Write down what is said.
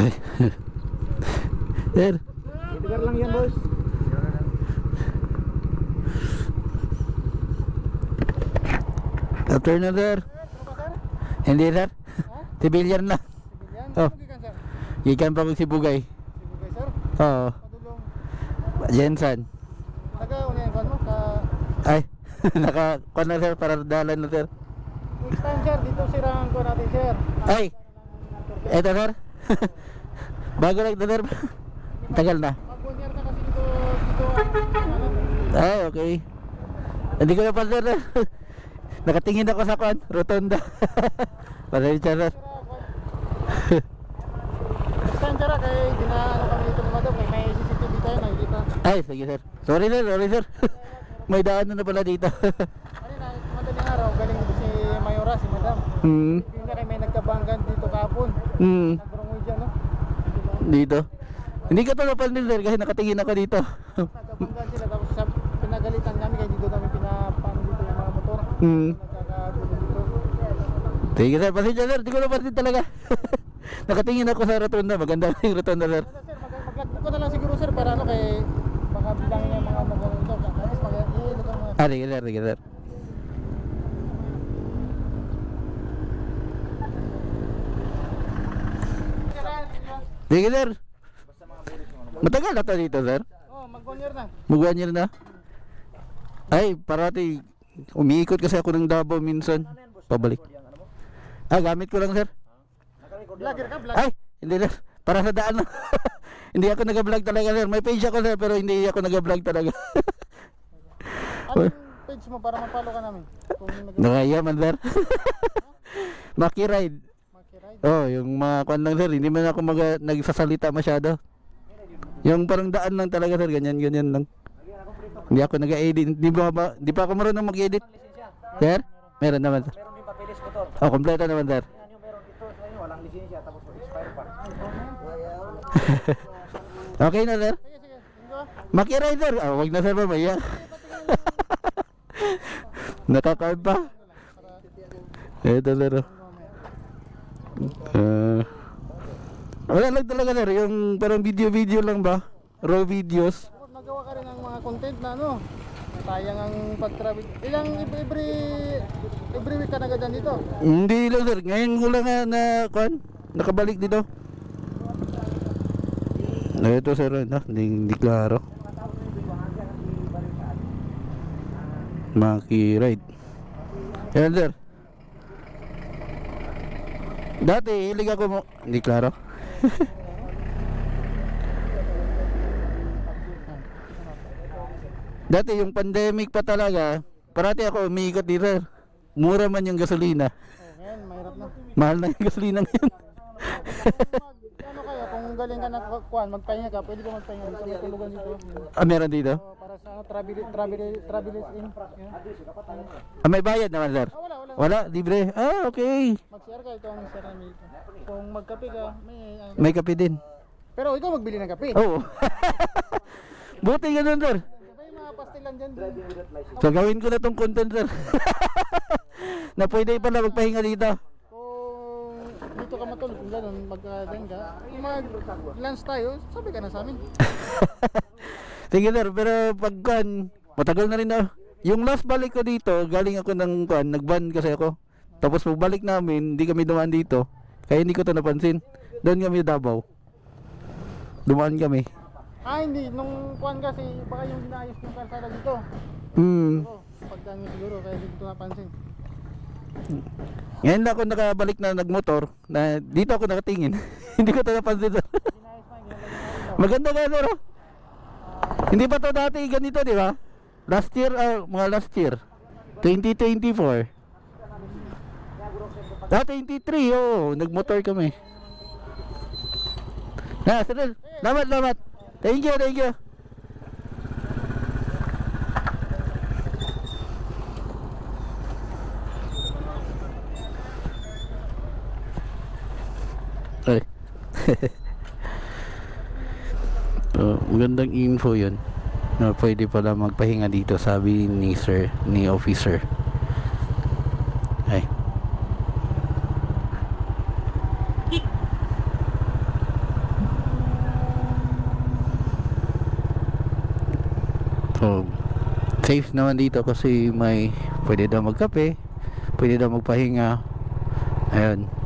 Ay. Sir, Edgar lang yan, boss. after na sir. Hindi sir. Civilian na. Yan, Oh. gikan pa ko si Bugay. Sir. Oo. Padulong. Jensen. Taga, una yung mo, ka... Ay, naka kuha na sir para dalan na sir. Next time, sir, dito sirang ko natin, sir. Ay, eto sir. Bago ito sir. Tagal na. Dito, dito, ano, Ay, okay. Hindi ko na pa sir. Nakatingin ako sa kwan, rotonda. Pasensya ah, time, sir, ah, kay dinaano kami ni Madam, kay may CCTV tayo, nakikita. Ay, sige sir. Sorry sir, sorry sir. May daan na pala dito. Ano na, madaling araw, galing si Mayora, si Madam. hmm. Yung na kay may nagkabanggan dito kapon. Hmm. Dito. Hindi ka to napansin sir kasi nakatingin ako dito. Nagkabanggan sila, tapos sa, pinagalitan namin, kaya dito namin pinapano dito yung mga motor. hmm. Sige sir, pasensya sir. Hindi ko napansin talaga. nakatingin ako sa rotonda. Maganda yung rotonda sir. Sir, mag- mag-cut ko na lang siguro sir para ano kay baka bilangin yung mga mag ito. At least mag iilot ang mga Ah, sige sir, sige sir. Sige sir. Matagal na to dito sir. Oh, mag-one na. Mag-one year na. Ay, parati umiikot kasi ako ng Davao minsan. Pabalik. Ah, gamit ko lang sir. Vlogger ka, vlog. Ay, hindi na. Para sa daan hindi ako nag-vlog talaga sir. May page ako sir pero hindi ako nag-vlog talaga. Anong page mo para mapalo ka namin? Nakayaman sir. Maki ride. makiride. Oh, yung mga kwan lang sir, hindi man ako mag nagsasalita masyado. Yung parang daan lang talaga sir, ganyan ganyan lang. Hindi ako nag-edit, hindi pa ba, hindi pa ako marunong mag-edit. Sir? Meron naman sir. Meron din papeles motor. Oh, kompleto naman sir. Meron dito walang lisensya tapos expire pa. okay na sir. Sige, sige. Tingko. Maki-ride sir. Oh, wag na sir mamaya. Nakakain pa. Ito sir. Ah. wala lang talaga sir, yung parang video-video lang ba? Raw videos. Nagawa ka rin ng mga content na ano. Sayang ang pag-travel. Ilang every every week ka na ganyan dito. Hindi lang sir, ngayon ko lang na kwan, nakabalik dito. Na ito sir, na, hindi, hindi klaro. Maki-ride. Yan sir. Dati, hilig ako mo, hindi klaro. Dati yung pandemic pa talaga, parati ako umiikot dito. Mura man yung gasolina. Ngayon mahirap na. Mahal na yung gasolina ngayon. Ano kaya kung galing ka na kuan, magpahinga ka, pwede ka magpahinga dito, may tulugan dito. ah, meron dito? Para sa travel travel travel in. Ah, may bayad naman, sir? Ah, wala, libre. Ah, okay. Mag-share ka, ikaw ang share. Kung magkape ka, may... ano. May kape din. Pero ikaw magbili ng kape. Oo. Buti ganun, sir. May mga pastilan dyan din. So, gawin ko na tong content, sir. na pwede pala magpahinga dito. Kung dito ka matulog, kung gano'n, mag-dang ka, kung mag-lunch tayo, sabi ka na sa amin. Sige, sir. Pero pag kan, matagal na rin na. Yung last balik ko dito, galing ako ng kan, nag-ban kasi ako. Tapos pagbalik namin, hindi kami dumaan dito. Kaya hindi ko to napansin. Doon kami Davao. Dumaan kami. Ah, hindi. Nung kuan kasi, baka yung inayos ng kalsada dito. Hmm. Oo, pagdaan mo siguro, kaya hindi ko napansin. Ngayon na ako nakabalik na nagmotor, na dito ako nakatingin. Hindi ko ito napansin. Maganda ka sir. oh. Hindi pa to dati ganito, di ba? Last year, ah, mga last year. 2024. Ah, 23, oo. nagmotor kami. Na, sir. Lamat, lamat. Thank you, thank you. Ay. so, magandang info yun na pwede pala magpahinga dito sabi ni sir ni officer. Ay. So safe naman dito kasi may pwede daw magkape pwede daw magpahinga. Ayun.